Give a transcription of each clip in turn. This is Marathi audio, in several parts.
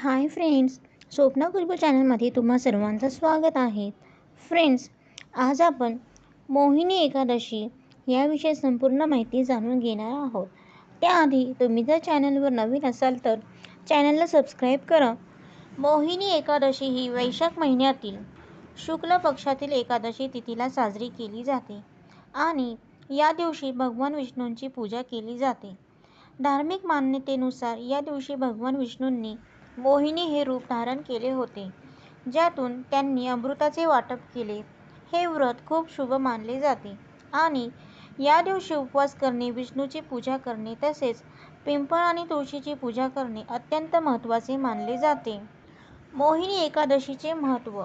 हाय फ्रेंड्स स्वप्ना कुलबू चॅनलमध्ये तुम्हा सर्वांचं स्वागत आहे. फ्रेंड्स आज आपण मोहिनी एकादशी याविषयी संपूर्ण माहिती जाणून घेणार आहोत. त्याआधी तुम्ही जर चॅनलवर नवीन असाल तर चॅनलला सबस्क्राईब करा. मोहिनी एकादशी ही वैशाख महिन्यातील शुक्ल पक्षातील एकादशी तिथीला साजरी केली जाते आणि या दिवशी भगवान विष्णूंची पूजा केली जाते. धार्मिक मान्यतेनुसार या दिवशी भगवान विष्णूंनी मोहिनी हे रूप धारण केले होते ज्यातून त्यांनी अमृताचे वाटप केले. हे व्रत खूप शुभ मानले जाते आणि या दिवशी उपवास करणे विष्णूची पूजा करणे तसेच पिंपळ आणि तुळशीची पूजा करणे अत्यंत महत्त्वाचे मानले जाते. मोहिनी एकादशीचे महत्त्व.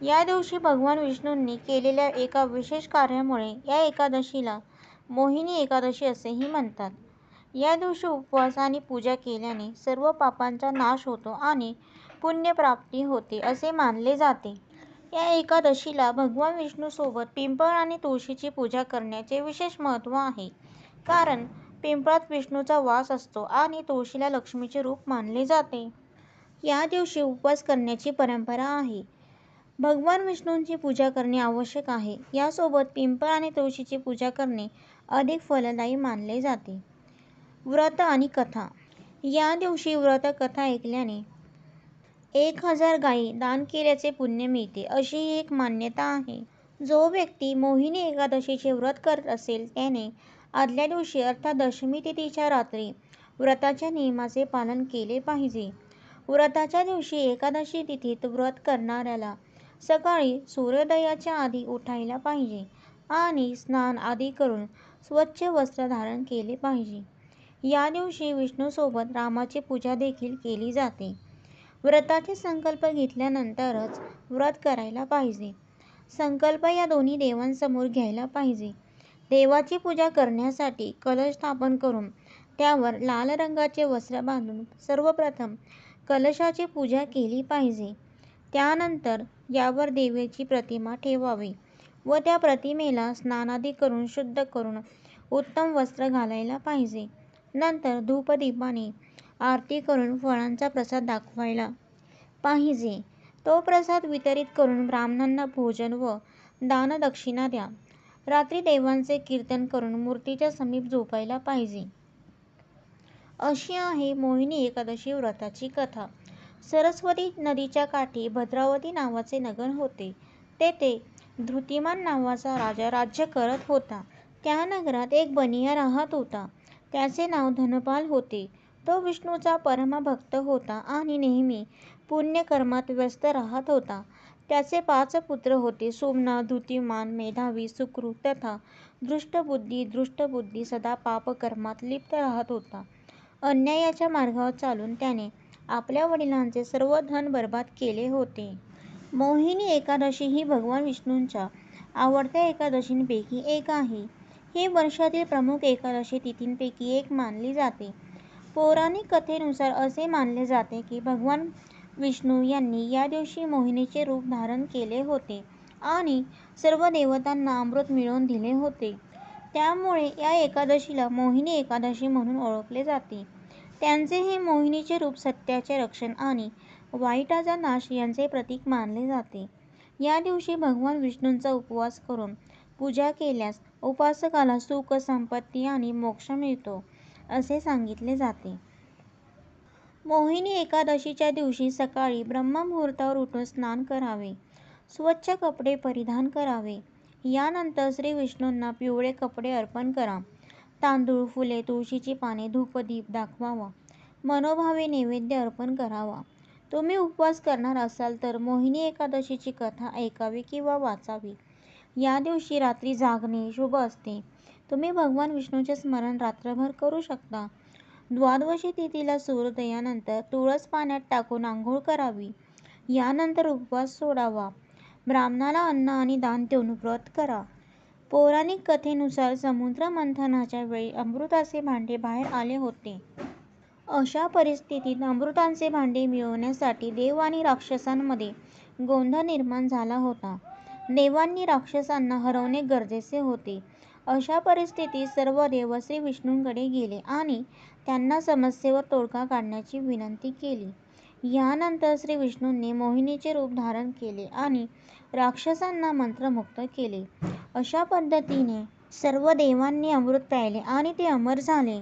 या दिवशी भगवान विष्णूंनी केलेल्या एका विशेष कार्यामुळे या एकादशीला मोहिनी एकादशी असेही म्हणतात. या दिवशी उपवास आणि पूजा केल्याने सर्व पापांचा नाश होतो आणि पुण्यप्राप्ती होते असे मानले जाते. या एकादशीला भगवान विष्णूसोबत पिंपळ आणि तुळशीची पूजा करण्याचे विशेष महत्त्व आहे. कारण पिंपळात विष्णूचा वास असतो आणि तुळशीला लक्ष्मीचे रूप मानले जाते. या दिवशी उपवास करण्याची परंपरा आहे. भगवान विष्णूंची पूजा करणे आवश्यक आहे. यासोबत पिंपळ आणि तुळशीची पूजा करणे अधिक फलदायी मानले जाते. व्रत आणि कथा. या दिवशी व्रत कथा ऐकल्याने एक हजार गायी दान केल्याचे पुण्य मिळते अशी एक मान्यता आहे. जो व्यक्ती मोहिनी एकादशीचे व्रत करत असेल त्याने आदल्या दिवशी अर्थात दशमी तिथीच्या रात्री व्रताच्या नियमाचे पालन केले पाहिजे. व्रताच्या दिवशी एकादशी तिथीत व्रत करणाऱ्याला सकाळी सूर्योदयाच्या आधी उठायला पाहिजे आणि स्नान आदी करून स्वच्छ वस्त्र धारण केले पाहिजे. या दिवशी विष्णूसोबत रामाची पूजा देखील केली जाते. व्रताचे संकल्प घेतल्यानंतरच व्रत करायला पाहिजे. संकल्प या दोन्ही देवांसमोर घ्यायला पाहिजे. देवाची पूजा करण्यासाठी कलश स्थापन करून त्यावर लाल रंगाचे वस्त्र बांधून सर्वप्रथम कलशाची पूजा केली पाहिजे. त्यानंतर यावर देवीची प्रतिमा ठेवावी व त्या प्रतिमेला स्नानादी करून शुद्ध करून उत्तम वस्त्र घालायला पाहिजे. नंतर धूपदीपाने आरती करून फळांचा प्रसाद दाखवायला. पाहिजे. तो प्रसाद वितरित करून ब्राह्मणांना भोजन व दानदक्षिणा द्या. रात्री देवांचे कीर्तन करून मूर्तीच्या समीप झोपायला पाहिजे. अशी आहे मोहिनी एकादशी व्रताची कथा. सरस्वती नदीच्या काठी भद्रावती नावाचे नगर होते. तेथे धृतिमान नावाचा राजा राज्य करत होता. त्या नगरात एक बनिया राहत होता. त्याचे नाव धनपाल होते? तो विष्णूचा परमभक्त होता आणि नेहमी पुण्यकर्मात व्यस्त राहत होता. त्याचे पाच पुत्र होते सोमनाथ धृतिमान मेधावी सुक्रू तथा दृष्टबुद्धी दृष्टबुद्धी सदा पापकर्मात लिप्त राहत होता. अन्यायाच्या मार्गावर चालून त्याने आपल्या वडिलांचे सर्व धन बर्बाद केले होते. मोहिनी एकादशी ही भगवान विष्णूंच्या आवडत्या एकादशींपैकी एक आहे. ही वर्षातील प्रमुख एकादशी तिथींपैकी एक मानली जाते. पौराणिक कथेनुसार असे मानले जाते की भगवान विष्णू यांनी या दिवशी मोहिनीचे रूप धारण केले होते आणि सर्व देवतांना अमृत मिळवून दिले होते. त्यामुळे या एकादशीला मोहिनी एकादशी म्हणून ओळखले जाते. त्यांचे हे मोहिनीचे रूप सत्याचे रक्षण आणि वाईटाचा नाश यांचे प्रतीक मानले जाते. या दिवशी भगवान विष्णूंचा उपवास करून पूजा केल्यास उपासकाला सुख संपत्ती आणि मोक्ष मिळतो असे सांगितले जाते. मोहिनी एकादशीच्या दिवशी सकाळी ब्रह्ममुहूर्तावर उठून स्नान करावे स्वच्छ कपडे परिधान करावे. यानंतर श्री विष्णूंना पिवळे कपडे अर्पण करा. तांदूळ फुले तुळशीची पाने धूपदीप दाखवावा. मनोभावे नैवेद्य अर्पण करावा. तुम्ही उपवास करणार असाल तर मोहिनी एकादशीची कथा ऐकावी किंवा वाचावी. या दिवशी रात्री जागणे शुभ असते. तुम्ही भगवान विष्णूचे स्मरण रात्रभर करू शकता. द्वादशी तिथीला सूर्योदयानंतर तुळस पाण्यात टाकून आंघोळ करावी. यानंतर उपवास सोडावा. ब्राह्मणाला अन्न आणि दान देऊन व्रत करा. पौराणिक कथेनुसार समुद्र मंथनाच्या वेळी अमृताचे भांडे बाहेर आले होते. अशा परिस्थितीत अमृताचे भांडे मिळवण्यासाठी देव आणि राक्षसांमध्ये गोंधळ निर्माण झाला होता. देवांनी राक्षसांना हरवणे गरजेचे होते अशा परिस्थितीत सर्व देव श्री विष्णूंकडे गेले आणि त्यांना समस्येवर तोडगा काढण्याची विनंती केली यानंतर श्री विष्णूंनी मोहिनीचे रूप धारण केले आणि राक्षसांना मंत्रमुग्ध केले. अशा पद्धतीने सर्व देवांनी अमृत प्यायले आणि ते अमर झाले.